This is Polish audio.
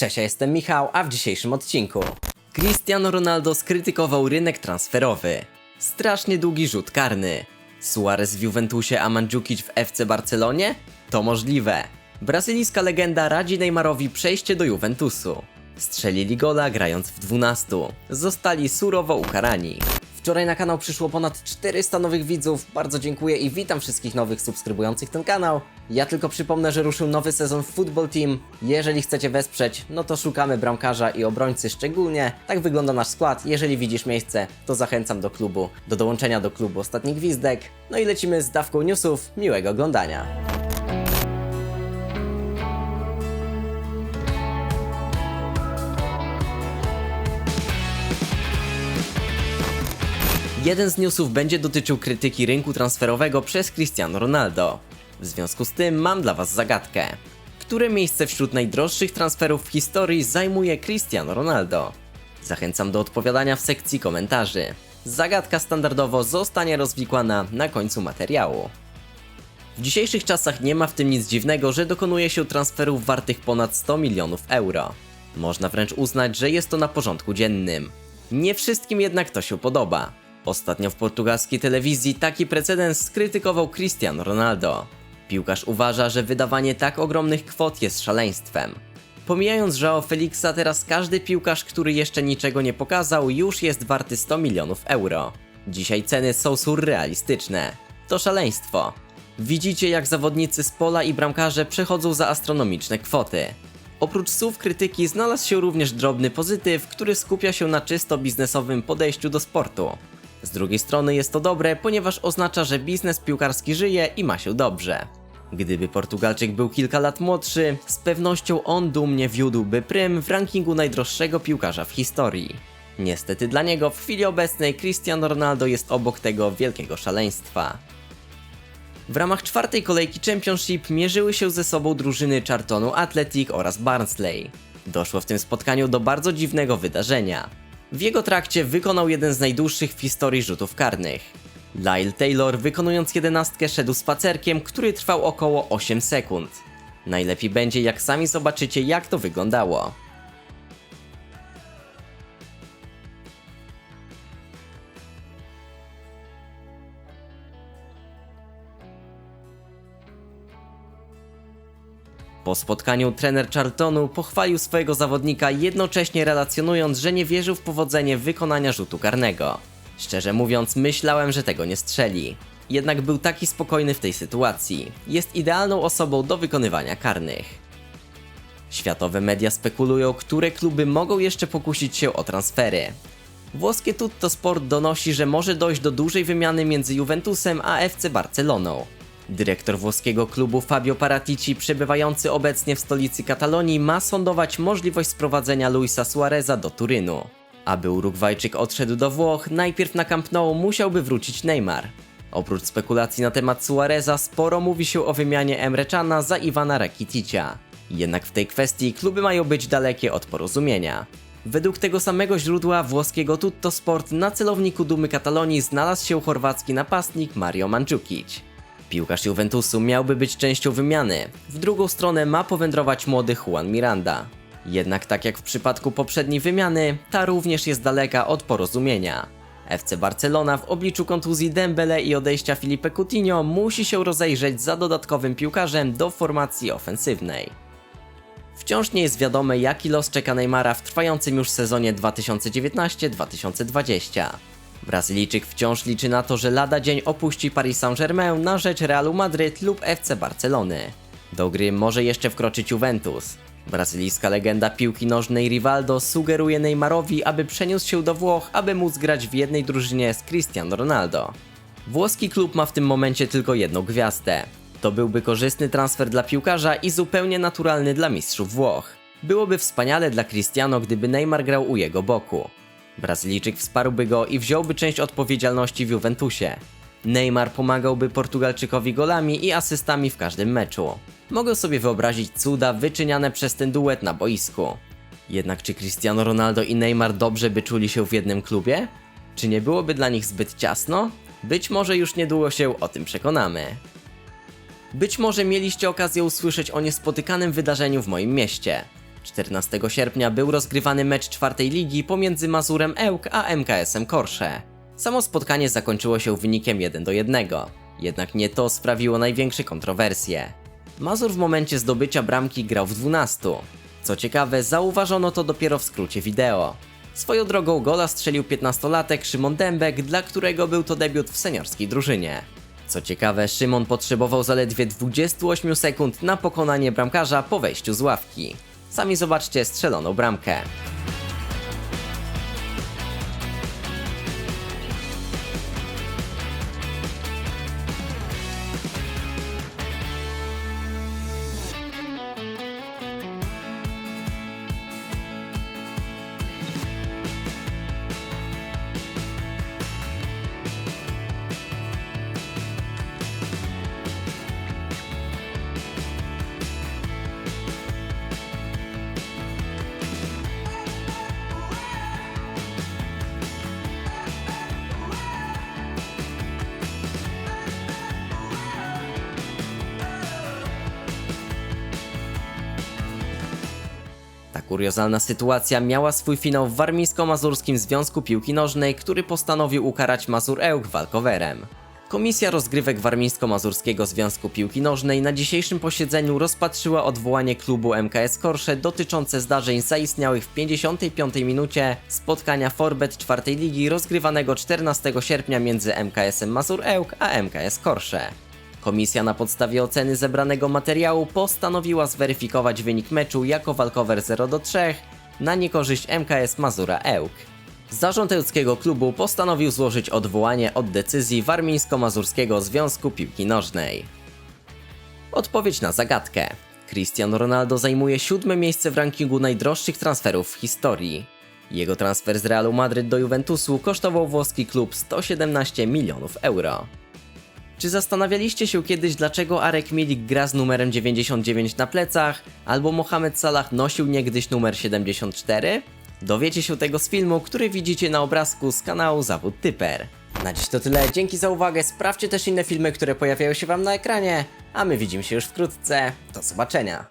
Cześć, ja jestem Michał, a w dzisiejszym odcinku Cristiano Ronaldo skrytykował rynek transferowy. Strasznie długi rzut karny. Suarez w Juventusie, a Mandzukic w FC Barcelonie? To możliwe. Brazylijska legenda radzi Neymarowi przejście do Juventusu. Strzelili gola grając w 12. Zostali surowo ukarani. Wczoraj na kanał przyszło ponad 400 nowych widzów. Bardzo dziękuję i witam wszystkich nowych subskrybujących ten kanał. Ja tylko przypomnę, że ruszył nowy sezon Football Team. Jeżeli chcecie wesprzeć, no to szukamy bramkarza i obrońcy szczególnie. Tak wygląda nasz skład. Jeżeli widzisz miejsce, to zachęcam do klubu, do dołączenia do klubu Ostatni Gwizdek. No i lecimy z dawką newsów. Miłego oglądania. Jeden z newsów będzie dotyczył krytyki rynku transferowego przez Cristiano Ronaldo. W związku z tym mam dla Was zagadkę. Które miejsce wśród najdroższych transferów w historii zajmuje Cristiano Ronaldo? Zachęcam do odpowiadania w sekcji komentarzy. Zagadka standardowo zostanie rozwikłana na końcu materiału. W dzisiejszych czasach nie ma w tym nic dziwnego, że dokonuje się transferów wartych ponad 100 milionów euro. Można wręcz uznać, że jest to na porządku dziennym. Nie wszystkim jednak to się podoba. Ostatnio w portugalskiej telewizji taki precedens skrytykował Cristiano Ronaldo. Piłkarz uważa, że wydawanie tak ogromnych kwot jest szaleństwem. Pomijając Joao Felixa, teraz każdy piłkarz, który jeszcze niczego nie pokazał, już jest warty 100 milionów euro. Dzisiaj ceny są surrealistyczne. To szaleństwo. Widzicie, jak zawodnicy z pola i bramkarze przechodzą za astronomiczne kwoty. Oprócz słów krytyki znalazł się również drobny pozytyw, który skupia się na czysto biznesowym podejściu do sportu. Z drugiej strony jest to dobre, ponieważ oznacza, że biznes piłkarski żyje i ma się dobrze. Gdyby Portugalczyk był kilka lat młodszy, z pewnością on dumnie wiódłby prym w rankingu najdroższego piłkarza w historii. Niestety dla niego w chwili obecnej Cristiano Ronaldo jest obok tego wielkiego szaleństwa. W ramach czwartej kolejki Championship mierzyły się ze sobą drużyny Chartonu Athletic oraz Barnsley. Doszło w tym spotkaniu do bardzo dziwnego wydarzenia. W jego trakcie wykonał jeden z najdłuższych w historii rzutów karnych. Lyle Taylor wykonując jedenastkę szedł spacerkiem, który trwał około 8 sekund. Najlepiej będzie jak sami zobaczycie jak to wyglądało. Po spotkaniu trener Charltonu pochwalił swojego zawodnika, jednocześnie relacjonując, że nie wierzył w powodzenie wykonania rzutu karnego. Szczerze mówiąc, myślałem, że tego nie strzeli. Jednak był taki spokojny w tej sytuacji. Jest idealną osobą do wykonywania karnych. Światowe media spekulują, które kluby mogą jeszcze pokusić się o transfery. Włoskie Tutto Sport donosi, że może dojść do dużej wymiany między Juventusem a FC Barceloną. Dyrektor włoskiego klubu Fabio Paratici, przebywający obecnie w stolicy Katalonii, ma sondować możliwość sprowadzenia Luisa Suareza do Turynu. Aby Urugwajczyk odszedł do Włoch, najpierw na Camp Nou musiałby wrócić Neymar. Oprócz spekulacji na temat Suareza, sporo mówi się o wymianie Emre Cana za Iwana Rakiticia. Jednak w tej kwestii kluby mają być dalekie od porozumienia. Według tego samego źródła włoskiego Tutto Sport na celowniku dumy Katalonii znalazł się chorwacki napastnik Mario Mandzukic. Piłkarz Juventusu miałby być częścią wymiany. W drugą stronę ma powędrować młody Juan Miranda. Jednak tak jak w przypadku poprzedniej wymiany, ta również jest daleka od porozumienia. FC Barcelona w obliczu kontuzji Dembele i odejścia Filipe Coutinho musi się rozejrzeć za dodatkowym piłkarzem do formacji ofensywnej. Wciąż nie jest wiadome jaki los czeka Neymara w trwającym już sezonie 2019-2020. Brazylijczyk wciąż liczy na to, że lada dzień opuści Paris Saint-Germain na rzecz Realu Madryt lub FC Barcelony. Do gry może jeszcze wkroczyć Juventus. Brazylijska legenda piłki nożnej Rivaldo sugeruje Neymarowi, aby przeniósł się do Włoch, aby móc grać w jednej drużynie z Cristiano Ronaldo. Włoski klub ma w tym momencie tylko jedną gwiazdę. To byłby korzystny transfer dla piłkarza i zupełnie naturalny dla mistrzów Włoch. Byłoby wspaniale dla Cristiano, gdyby Neymar grał u jego boku. Brazylijczyk wsparłby go i wziąłby część odpowiedzialności w Juventusie. Neymar pomagałby Portugalczykowi golami i asystami w każdym meczu. Mogę sobie wyobrazić cuda wyczyniane przez ten duet na boisku. Jednak czy Cristiano Ronaldo i Neymar dobrze by czuli się w jednym klubie? Czy nie byłoby dla nich zbyt ciasno? Być może już niedługo się o tym przekonamy. Być może mieliście okazję usłyszeć o niespotykanym wydarzeniu w moim mieście. 14 sierpnia był rozgrywany mecz czwartej ligi pomiędzy Mazurem Ełk a MKS-em Korsze. Samo spotkanie zakończyło się wynikiem 1 do 1. Jednak nie to sprawiło największe kontrowersje. Mazur w momencie zdobycia bramki grał w 12. Co ciekawe, zauważono to dopiero w skrócie wideo. Swoją drogą gola strzelił 15-latek Szymon Dębek, dla którego był to debiut w seniorskiej drużynie. Co ciekawe, Szymon potrzebował zaledwie 28 sekund na pokonanie bramkarza po wejściu z ławki. Sami zobaczcie strzeloną bramkę. Kuriozalna sytuacja miała swój finał w Warmińsko-Mazurskim Związku Piłki Nożnej, który postanowił ukarać Mazur Ełk walkowerem. Komisja rozgrywek Warmińsko-Mazurskiego Związku Piłki Nożnej na dzisiejszym posiedzeniu rozpatrzyła odwołanie klubu MKS Korsze dotyczące zdarzeń zaistniałych w 55 minucie spotkania Forbet czwartej ligi rozgrywanego 14 sierpnia między MKS-em Mazur Ełk a MKS Korsze. Komisja na podstawie oceny zebranego materiału postanowiła zweryfikować wynik meczu jako walkover 0 do 3 na niekorzyść MKS Mazura Ełk. Zarząd ełckiego klubu postanowił złożyć odwołanie od decyzji Warmińsko-Mazurskiego Związku Piłki Nożnej. Odpowiedź na zagadkę. Cristiano Ronaldo zajmuje siódme miejsce w rankingu najdroższych transferów w historii. Jego transfer z Realu Madryt do Juventusu kosztował włoski klub 117 milionów euro. Czy zastanawialiście się kiedyś, dlaczego Arek Milik gra z numerem 99 na plecach, albo Mohamed Salah nosił niegdyś numer 74? Dowiecie się tego z filmu, który widzicie na obrazku z kanału Zawód Typer. Na dziś to tyle, dzięki za uwagę, sprawdźcie też inne filmy, które pojawiają się wam na ekranie, a my widzimy się już wkrótce. Do zobaczenia.